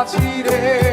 আছি রে।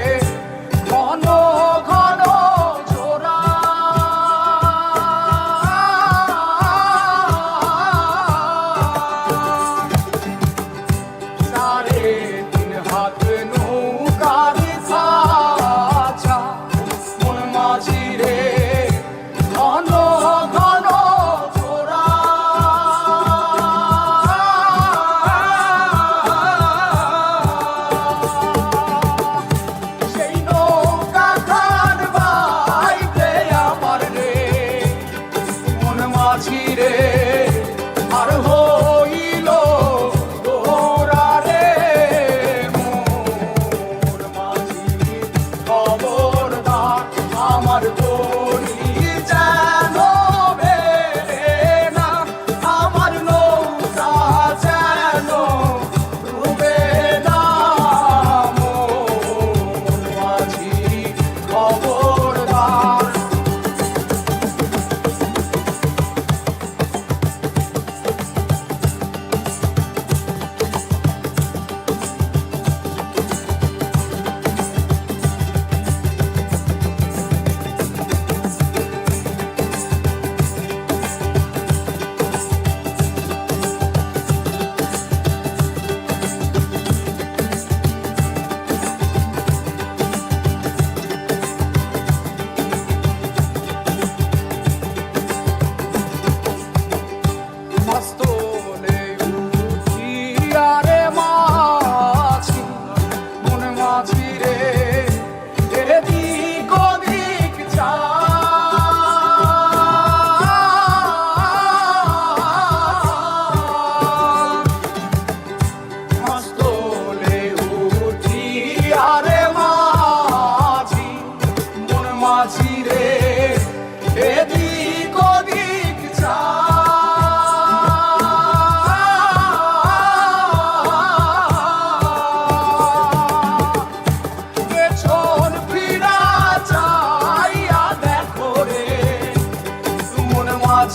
আমার তরি যেন না আমার নৌকা যেন ডুবে না। মাঝি খবর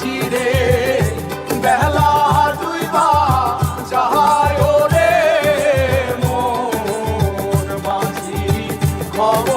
চিরে বেলা দুইবা যাহায় রে মন মাঝি খবর